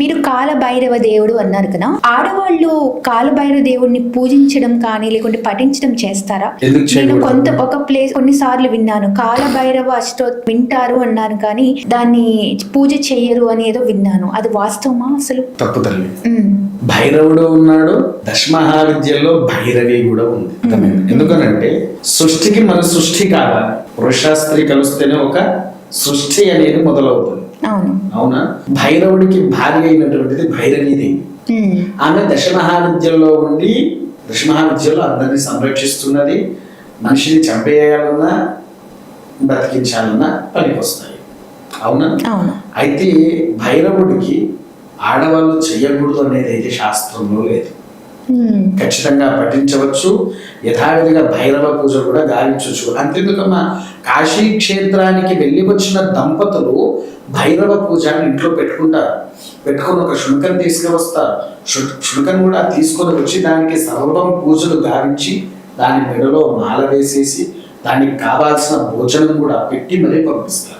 మీరు కాలభైరవ దేవుడు అన్నారు కదా ఆడవాళ్ళు కాలభైరవ దేవుడిని పూజించడం కానీ లేకుంటే పఠించడం చేస్తారా? నేను? కొంత ఒక ప్లేస్ కొన్నిసార్లు విన్నాను. కాలభైరవ అష్టో వింటారు అన్నాను కానీ దాన్ని పూజ చెయ్యరు అని ఏదో విన్నాను. అది వాస్తవమా అసలు? తప్పు తల్లి. భైరవుడు ఉన్నాడు దశమహావిద్యల్లో భైరవి కూడా ఉంది? ఎందుకనంటే సృష్టికి మన సృష్టి కావాలి పురుష స్త్రీ కలిస్తేనే ఒక సృష్టి అనేది మొదలవుతుంది. అవును. అవునా? భైరవుడికి భార్య అయినటువంటిది భైరవీదేవి ఉమ్, ఆమె దశమహావిద్యల్లో ఉండి దశమహావిద్యలో అందరినీ సంరక్షిస్తున్నది. మనిషిని చంపేయాలన్నా బ్రతికించాలన్నా పనికొస్తాయి. అవునా? అవును. అయితే భైరవుడికి ఆడవాళ్ళు చేయకూడదు అనేది అయితే శాస్త్రంలో లేదు. ఖచ్చితంగా పఠించవచ్చు. యథావిధిగా భైరవ పూజ కూడా గావించవచ్చు. అంతేందుకమ్మా? కాశీ క్షేత్రానికి వెళ్ళి వచ్చిన దంపతులు భైరవ పూజని ఇంట్లో పెట్టుకుంటారు. పెట్టుకొని ఒక శునకం తీసుకువస్తారు. శునకం కూడా తీసుకొని వచ్చి దానికి సర్వం పూజలు గావించి దాని మెడలో మాల వేసేసి దానికి కావాల్సిన భోజనం కూడా పెట్టి మరీ పంపిస్తారు.